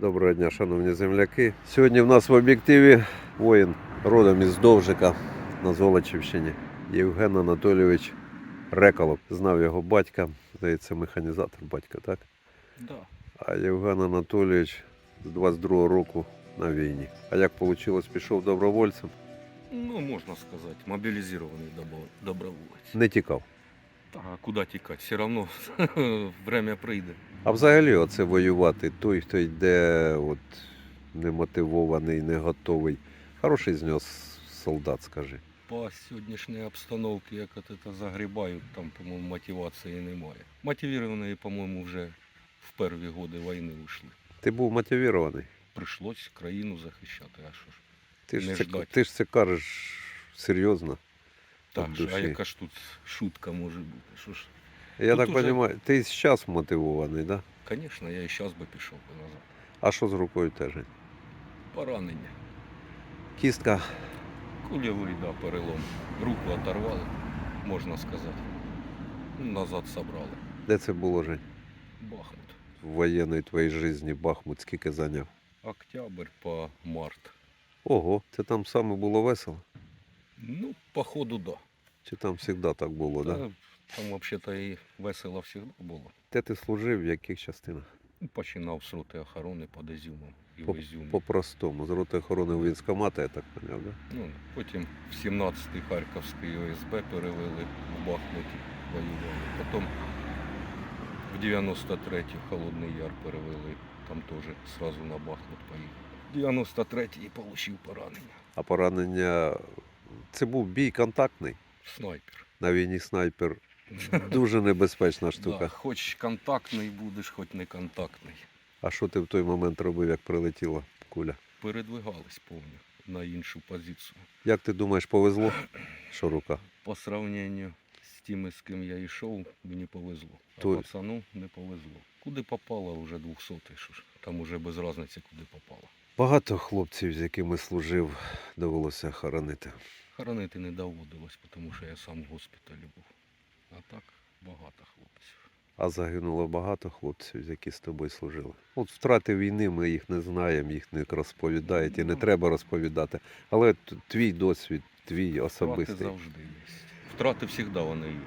Доброго дня, шановні земляки. Сьогодні в нас в об'єктиві воїн родом із Довжика на Золочівщині. Євген Анатолійович Реколов. Знав його батька, здається, механізатор батька, так? Да. А Євген Анатолійович з 22-го року на війні. А як вийшло, пішов добровольцем, Ну, можна сказати, мобілізований добро- доброволець. не тікав. А куди тікати? Все одно время прийде. А взагалі, оце воювати, той, хто йде, от немотивований, не готовий. Хороший з нього солдат, скажи. По сьогоднішній обстановці, як от це загрібають, там, по-моєму, мотивації немає. Мотивовані, по-моєму, вже в перші роки війни вийшли. Ти був мотивований. Прийшлось країну захищати, а що ж. Ти ж, Не це, ждать. ти ж це кажеш серйозно. Так, Від а яка ж тут шутка може бути? Що ж, Я Тут так уже- розумію, ти зараз мотивований, да? звісно, я і зараз би пішов би назад. А що з рукою теж? Поранення. Кістка. Кульовий, да, перелом. Руку оторвали, можна сказати. Ну, Назад собрали. Де це було Жень? Бахмут. В воєнній твоїй житті Бахмут скільки зайняв? Октябрь по март. Ого, це там саме було весело? Ну, походу, да. Чи там завжди так було, Та, да? Там взагалі-то і весело завжди було. Де ти служив, в яких частинах? Починав з роти охорони під Ізюмом і По- в Ізюмі. По-простому. З роти охорони військомата, я так поняв, да? Ну, потім в 17-й Харківський ОСБ перевели в Бахмуті, воювали. Потім в 93-й Холодний Яр перевели, там теж сразу на Бахмут поїхав. 93-й отримав поранення. А поранення. Це був бій контактний. Снайпер. На війні снайпер дуже небезпечна Да, штука. хоч контактний будеш, хоч не контактний. А що ти в той момент робив, як прилетіла куля? Передвигались повністю на іншу позицію. Як ти думаєш, повезло? Що рука? По сравненню з тими, з ким я йшов, мені повезло. А То- пацану не повезло. Куди попало, вже 200 що ж. Там уже без різниці, куди попало. Багато хлопців, з якими служив, довелося хоронити. Хоронити не доводилось, тому що я сам в госпіталі був. А так багато хлопців. А загинуло багато хлопців, які з тобою служили. От втрати війни ми їх не знаємо, їх не розповідають і не Ну. треба розповідати. Але твій досвід, твій Втрати особистий. завжди є. Втрати завжди вони є.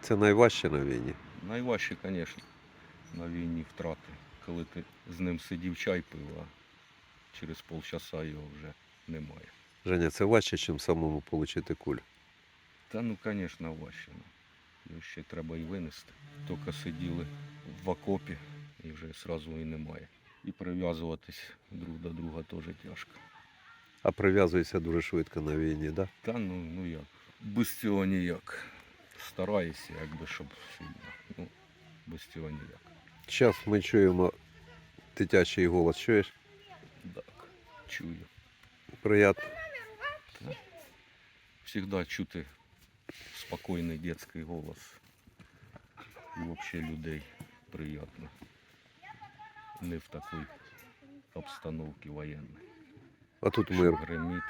Це найважче на війні. Найважче, звісно, на війні втрати, коли ти з ним сидів чай пив, а через полчаса його вже немає. Женя, це важче, ніж самому отримати кулю. Та ну, звісно, важче. ну. Його ще треба і винести. Тільки сиділи в окопі і вже одразу і немає. І прив'язуватись друг до друга теж тяжко. А прив'язуєшся дуже швидко на війні, так? Да? Та ну, ну як. Без цього ніяк. Стараюся, якби щоб сильно. Ну, без цього ніяк. Зараз ми чуємо дитячий голос. Чуєш? Так, чую. Приятно. Всегда чути спокійний дитячий голос. І взагалі людей приємно. Не в такій обстановці воєнної. А тут мир. гримить.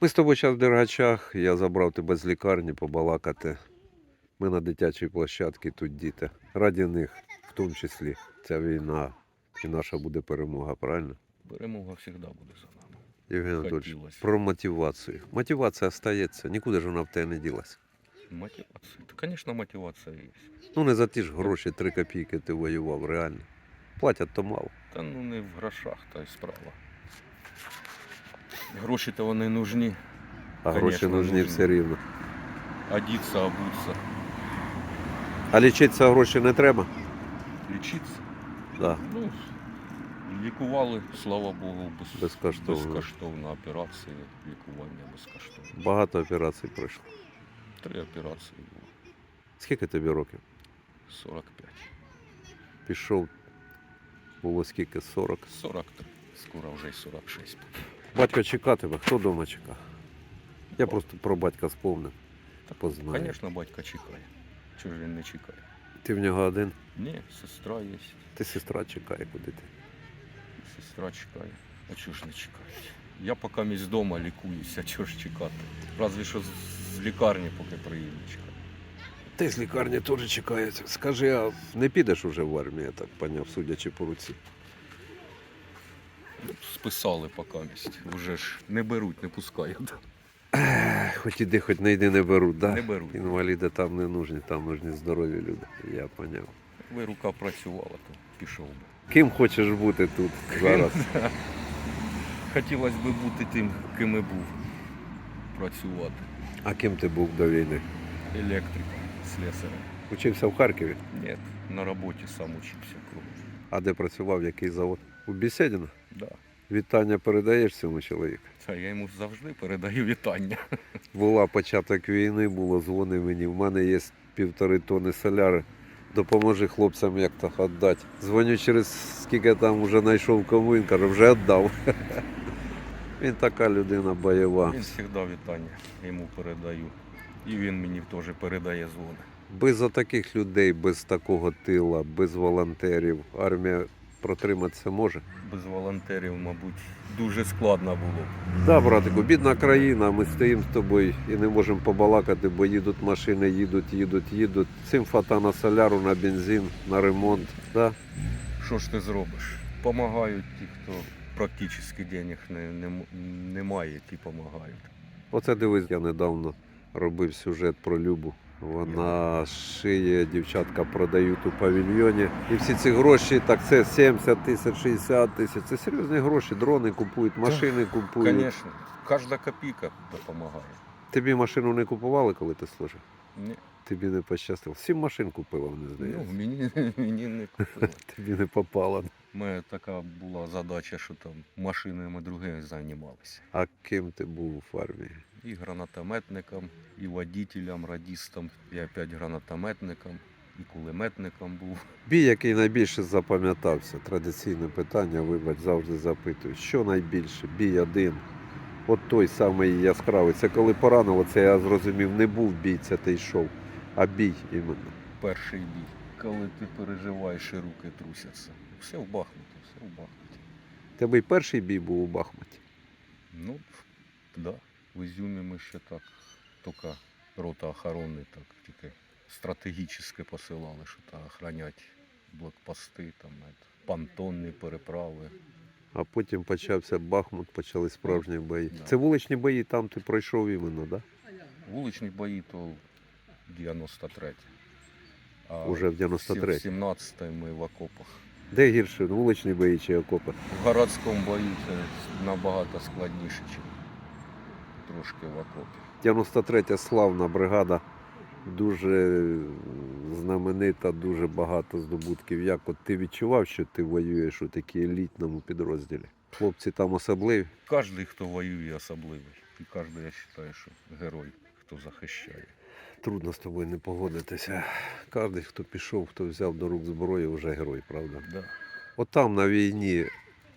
Ми з тобою зараз в Дергачах, я забрав тебе з лікарні побалакати. Ми на дитячій площадці, тут діти. Раді них, в тому числі, ця війна і наша буде перемога, правильно? Перемога завжди буде за нами. Євген Анатольович, Хотілося. про мотивацію. Мотивація стається, нікуди ж вона в тебе не ділася. Мотивація. Та, звісно, мотивація є. Ну не за ті ж гроші, три копійки ти воював, реально. Платять то мало. Та ну не в грошах та й справа. Гроші то вони нужні. А гроші Конечно, нужні нужні. все рівно. Одіться, обуться, А лічитися гроші не треба? лічитися. Да. Ну, лікували, слава Богу, без, Безкоштовно. безкоштовна операція, лікування безкоштовне. Багато операцій пройшло. Три операції було. Скільки тобі років? 45. Пішов, було скільки? 40. 43. Скоро вже й 46 буде. Батько чекав тебе, хто вдома чекав? Я просто про батька сповнив. Познаю. Звісно, батько чекає. Чого ж він не чекає? Ти в нього один, Ні, сестра є. ти сестра чекає, куди ти. Сестра чекає. А чого ж не чекають? Я поки місь вдома лікуюся, чого ж чекати? Разве що з, лікарні, поки приїду чекати. Ти з лікарні теж чекають. Скажи, а не підеш уже в армію, я так поняв, судячи по руці. Списали поки місць. Вже ж не беруть, не пускають. Хоч іди, хоч не йди, не беруть, да? Не беруть. Інваліди там не нужні, там нужні здорові люди. Я поняв. Ви рука працювала, то пішов би. Ким хочеш бути тут зараз? Хотілося б бути тим, ким і був. Працювати. А ким ти був до війни? Електриком, слесарем. Учився в Харкові. Ні, на роботі сам учився кругом. А де працював, який завод? У Бесідіно? Да. Вітання передаєш цьому чоловіку? Та я йому завжди передаю вітання. Була початок війни, було дзвони мені. В мене є півтори тони соляри. Допоможи хлопцям як то віддати. Дзвоню через скільки там вже знайшов кому, він каже, вже віддав. Він така людина бойова. Він завжди вітання йому передаю. І він мені теж передає дзвони. Без таких людей, без такого тила, без волонтерів армія протриматися може. Без волонтерів, мабуть, дуже складно було. б. Да, братику, бідна країна, ми стоїмо з тобою і не можемо побалакати, бо їдуть машини, їдуть, їдуть, їдуть. Цим фата на соляру, на бензин, на ремонт. Да? Що ж ти зробиш? Помагають ті, хто практично денег не, не, м- не має, ті допомагають. Оце дивись, я недавно робив сюжет про Любу. Вона шиє, дівчатка продають у павільйоні. І всі ці гроші, так це 70 тисяч, 60 тисяч. Це серйозні гроші. Дрони купують, машини купують. Звісно, кожна копійка допомагає. Тобі машину не купували, коли ти служив? Ні, Тобі не пощастило. Сім машин купила, мені ну, здається. мені, мені не купили. Тобі не попало. У мене така була задача, що там машинами другими займалися. А ким ти був в армії? І гранатометником, і водителем, радістом, і опять гранатометником, і кулеметником був. Бій, який найбільше запам'ятався, традиційне питання, вибач, завжди запитують. Що найбільше? Бій один. От той самий яскравий. Це коли поранило, це я зрозумів, не був бій, це ти йшов, а бій іменно. Перший бій. Коли ти переживаєш і руки трусяться. Все в Бахмуті, все в Бахмуті. Тебе й перший бій був у Бахмуті. Ну, да. В Ізюмі ми ще так, тільки рота охорони, так тільки стратегічно посилали, що та охранять блокпости, там, это, понтонні переправи. А потім почався Бахмут, почали справжні бої. Да. Це вуличні бої, там ти пройшов іменно, так? Да? Вуличні бої то 93. А Уже в 93. 17 ми в окопах. Де гірше, вуличні бої чи окопи? В городському бою це набагато складніше, ніж трошки в окопі. 93 славна бригада, дуже знаменита, дуже багато здобутків. Як от ти відчував, що ти воюєш у такій елітному підрозділі? Хлопці там особливі. Кожен, хто воює, особливий. І кожен, я вважаю, що герой, хто захищає. Трудно з тобою не погодитися. Кожен, хто пішов, хто взяв до рук зброю, вже герой, правда? Да. От там на війні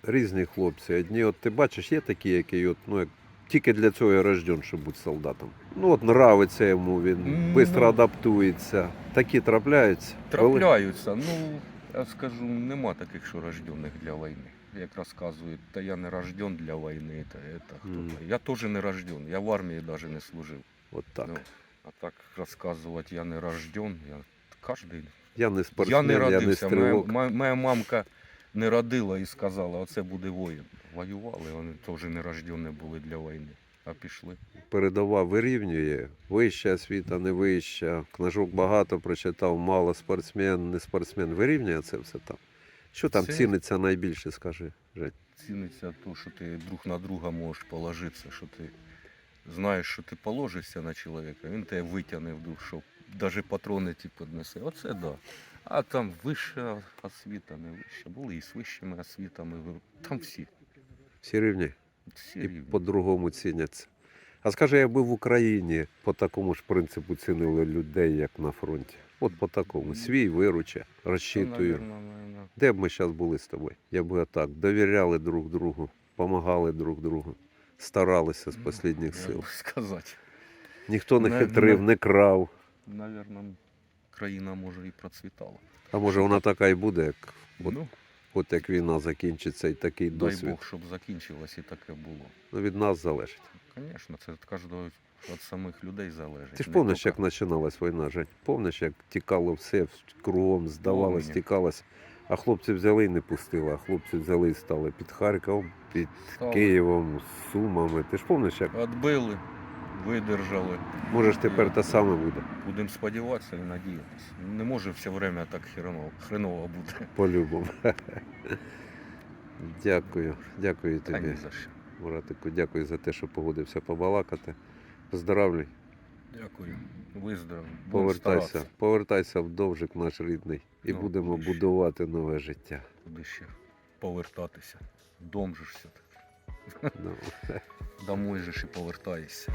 різні хлопці. Одні, от ти бачиш, є такі, які от, ну, як, тільки для цього і рожден, щоб бути солдатом. Ну от нравиться йому, він Ну. швидко адаптується. Такі трапляються. Трапляються. Ну, я скажу, нема таких, що рождених для війни. Як розказують, та я не рожден для війни, та это, хто то. Я теж не рожден, я в армії навіть не служив. От так. Ну, а так розказувати, я не рожден, я кожен Я не Я спортсмен, не я, не родився. Моя, стрілок. моя, моя мамка не родила і сказала, оце буде воїн. Воювали, вони теж не рождені були для війни, а пішли. Передова вирівнює. Вища освіта, не вища. Книжок багато прочитав, мало спортсмен, не спортсмен. Вирівнює це все там. Що там Це- ціниться найбільше, скажи, Жень? Ціниться то, що ти друг на друга можеш положитися, що ти знаєш, що ти положишся на чоловіка, він тебе витягне в дух, що навіть патрони ті піднесе. Оце да. А там вища освіта, не вища. Були і з вищими освітами. Там всі. Всі рівні всі і рівні. по-другому ціняться. А скажи, якби в Україні по такому ж принципу цінили людей, як на фронті. От по такому. Свій вируче, розчитую. навірно, Де б ми зараз були з тобою? Я би отак. Довіряли друг другу, допомагали друг другу, старалися з Ну, останніх сил. сказати. Ніхто не хитрив, не- не крав. Навірно, країна може і процвітала. А може вона така і буде, як от, ну, от як війна закінчиться і такий дай досвід. Бог, щоб закінчилось і таке було. Ну, від нас залежить. Звісно, це від кожного від самих людей залежить. Ти ж пам'ятаєш, як починалась війна, Жень? Пам'ятаєш, як тікало все кругом, здавалось, Помню. тікалось. А хлопці взяли і не пустили, а хлопці взяли і стали під Харковом. під Стали. Києвом, Сумами. Ти ж пам'ятаєш, як Отбили, видержали. можеш тепер те саме буде. Будемо сподіватися і надіятися. Не може все время так хреново, хреново бути. По-любому. Дякую, дякую Та ні тобі, за що. Муратику, дякую за те, що погодився побалакати. Поздравлюй, Дякую. Виздоров. Повертайся, повертайся в довжик наш рідний і Ну, будемо ще? будувати нове життя. Куди ще повертатися. Дом же ж все таки. Ну, Домой же ж і повертаєшся.